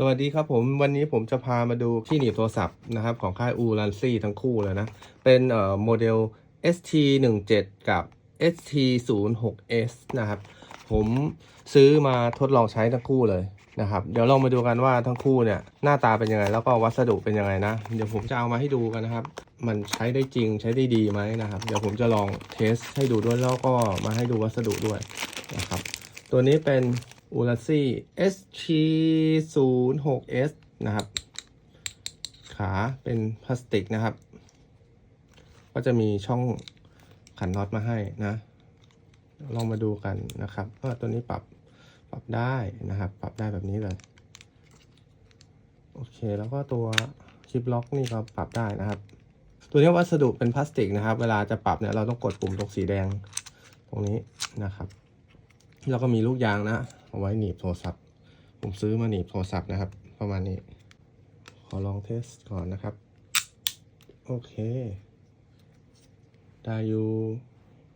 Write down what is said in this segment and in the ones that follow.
สวัสดีครับผมวันนี้ผมจะพามาดูที่หนีบโทรศัพท์นะครับของค่ายอูรันซี่ทั้งคู่เลยนะ เป็นเอ่อโมเดล ST17 กับ ST06S นะครับ ผมซื้อมาทดลองใช้ทั้งคู่เลยนะครับ เดี๋ยวลองมาดูกันว่าทั้งคู่เนี่ยหน้าตาเป็นยังไง แล้วก็วัสดุเป็นยังไงนะ เดี๋ยวผมจะเอามาให้ดูกันนะครับ มันใช้ได้จริงใช้ได้ดีไหมนะครับ เดี๋ยวผมจะลองเทสให้ดูด้วยแล้วก็มาให้ดูวัสดุด้วยนะครับ ตัวนี้เป็น u r a s i ST06S นะครับ ขาเป็นพลาสติกนะครับ ก็จะมีช่องขันน็อตมาให้นะ ลองมาดูกันนะครับว่าตัวนี้ปรับปรับได้นะครับ ปรับได้แบบนี้เลย โอเค แล้วก็ตัวคลิปล็อกนี่ก็ปรับได้นะครับ ตัวนี้วัสดุเป็นพลาสติกนะครับ เวลาจะปรับเนี่ยเราต้องกดปุ่มตรงสีแดงตรงนี้นะครับ แล้วก็มีลูกยางนะ เอาไว้หนีบโทรศัพท์ ผมซื้อมาหนีบโทรศัพท์นะครับ ประมาณนี้ ขอลองเทสก่อนนะครับ โอเค ได้อยู่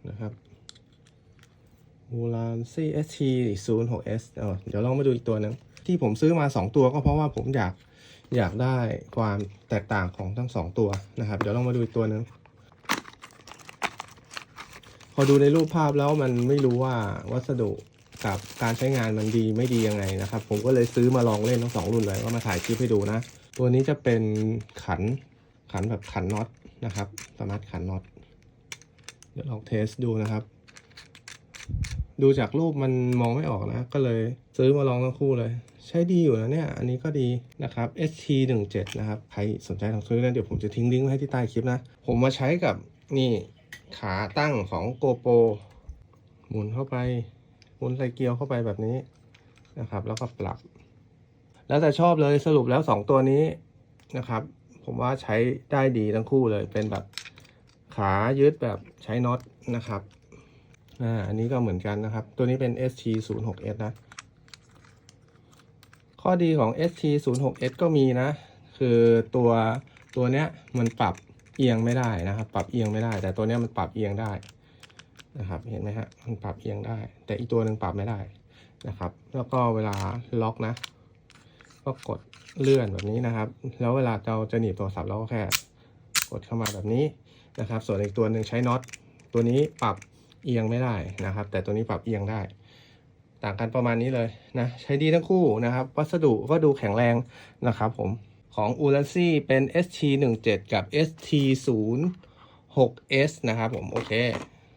นะครับมูลานซี ST 0 6 S เออเดี๋ยวลองมาดูอีกตัวหนึง ที่ผมซื้อมา 2 ตัวก็เพราะว่าผมอยากอยากได้ความแตกต่างของทั้ง 2 ตัวนะครับ เดี๋ยวลองมาดูอีกตัวหนึง พอดูในรูปภาพแล้วมันไม่รู้ว่าวัสดุกับการใช้งานมันดีไม่ดียังไงนะครับ ผมก็เลยซื้อมาลองเล่นทั้งสองรุ่นเลยก็มาถ่ายคลิปให้ดูนะ ตัวนี้จะเป็นขันขันแบบขันน็อตนะครับ สามารถขันน็อตเดี๋ยวลองเทสดูนะครับ ดูจากรูปมันมองไม่ออกนะ ก็เลยซื้อมาลองทั้งคู่เลย ใช้ดีอยู่นะเนี่ย อันนี้ก็ดีนะครับ ST17 นะครับ ใครสนใจลองซื้อนะเดี๋ยวผมจะทิ้งลิงก์ไว้ที่ใต้คลิปนะ ผมมาใช้กับนี่ ขาตั้งของ GoPro หมุนเข้าไปหมุนใส่เกลียวเข้าไปแบบนี้นะครับ แล้วก็ปรับ แล้วแต่ชอบเลยสรุปแล้ว 2 ตัวนี้นะครับ ผมว่าใช้ได้ดีทั้งคู่เลย เป็นแบบขายึดแบบใช้น็อตนะครับอ่าอันนี้ก็เหมือนกันนะครับ ตัวนี้เป็น ST06S นะ ข้อดีของ ST06S ก็มีนะ คือตัวตัวเนี้ยมันปรับ เอียงไม่ได้นะครับ ปรับเอียงไม่ได้ แต่ตัวนี้มันปรับเอียงได้นะครับ เห็นไหมฮะ มันปรับเอียงได้ แต่อีกตัวหนึ่งปรับไม่ได้นะครับ แล้วก็เวลาล็อกนะ ก็กดเลื่อนแบบนี้นะครับ แล้วเวลาเราจะหนีบโทรศัพท์เราก็แค่กดเข้ามาแบบนี้นะครับ ส่วนอีกตัวหนึ่งใช้น็อต ตัวนี้ปรับเอียงไม่ได้นะครับ แต่ตัวนี้ปรับเอียงได้ ต่างกันประมาณนี้เลยนะ ใช้ดีทั้งคู่นะครับ วัสดุก็ดูแข็งแรงนะครับผม ของ u l a s i เป็น ST17 กับ ST06S นะครับผม โอเค